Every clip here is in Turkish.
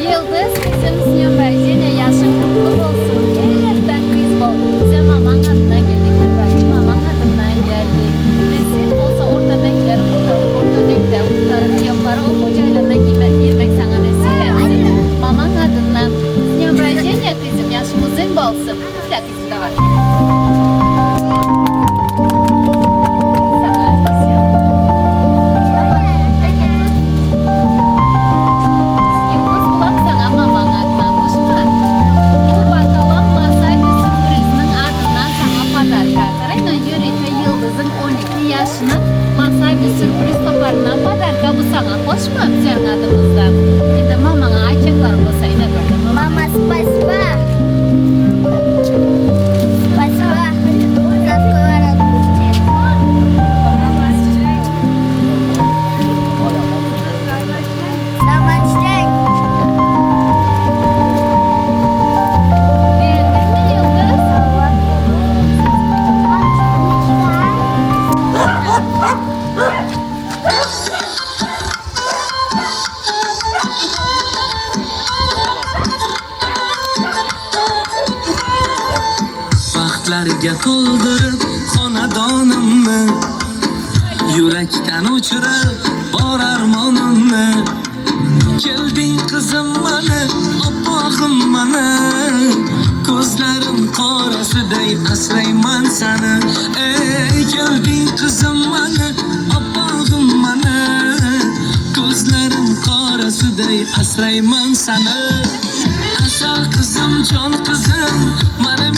Yıldız kızım Sinyomer yine yaşın kutlu olsun. Kız bol. Bize maman adına geldik. İbrahim maman adından geldik. Resim olsa orta bekler kurtarır. Orta bekler kurtarır. Yaparı o kocayla giymek, girmek sana nasip etsin. Maman adından Sinyomer yine kızım yaşımızın bolsun. Bir dakika var. To'ldirib xonadonimni Yurakdan o'chirib bor armonimni Kelding qizim mani, oppog'im mani Ko'zlarim qorasiday asrayman sani Ey kelding qizim mani, oppog'im mani Ko'zlarim qorasiday asrayman sani Asal qizim, jon qizim, mana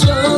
qizim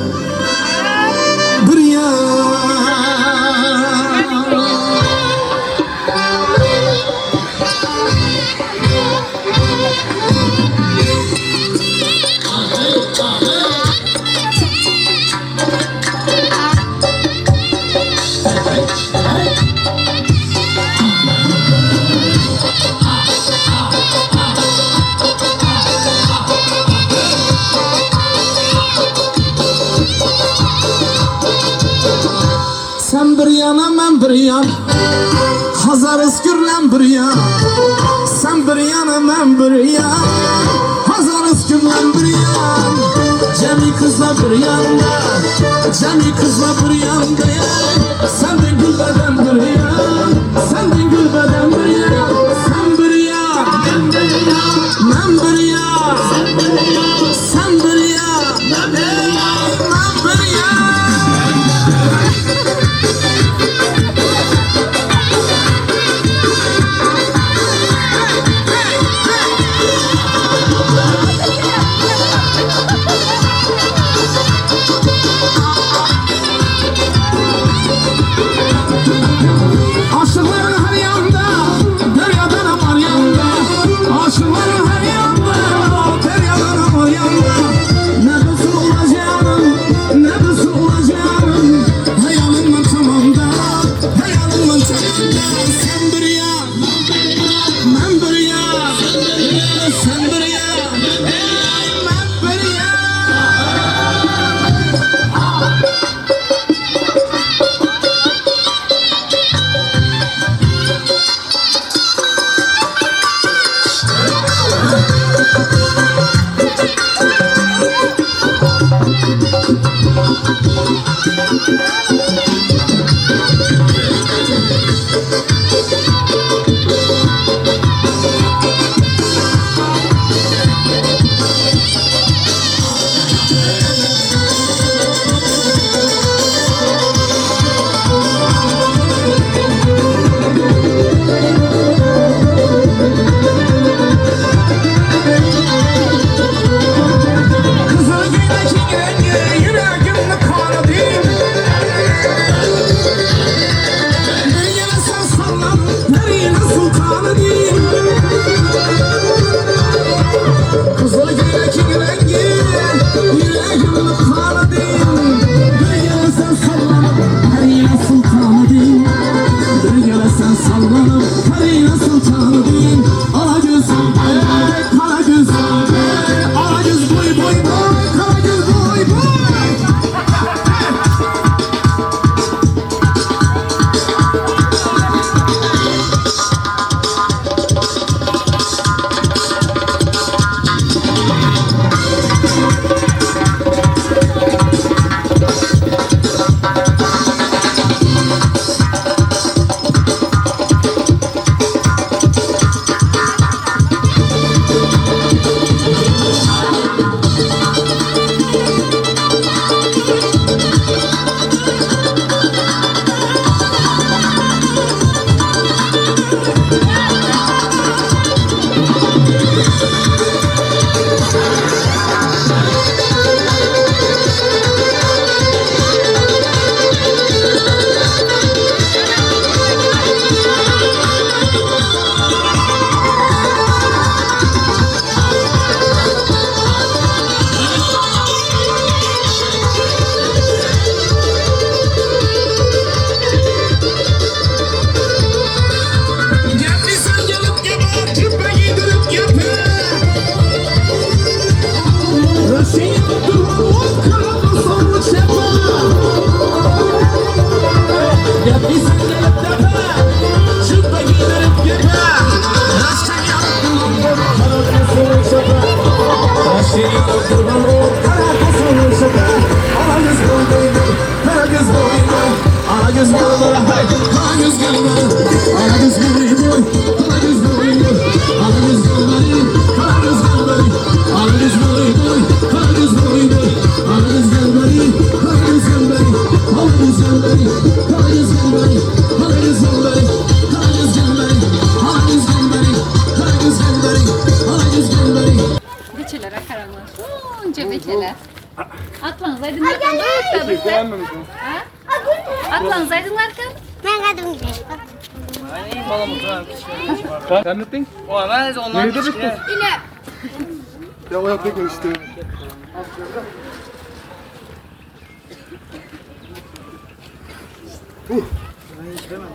bir yan Hazar ıskürlen bir yan Sen bir yana men bir yan Hazar ıskürlen bir yan Cemi kızla bir yanda Cemi kızla bir yanda Sen de güllerden bir Cause beğenmemiş mi? Ha? Atlanız aydınlarken. Ben kadın Ay balamut ha. Sen ne ettin? O ben ondan Nerede bittin? İle. Ya o yaptı konuştu. Uh. Ben hiç demedim.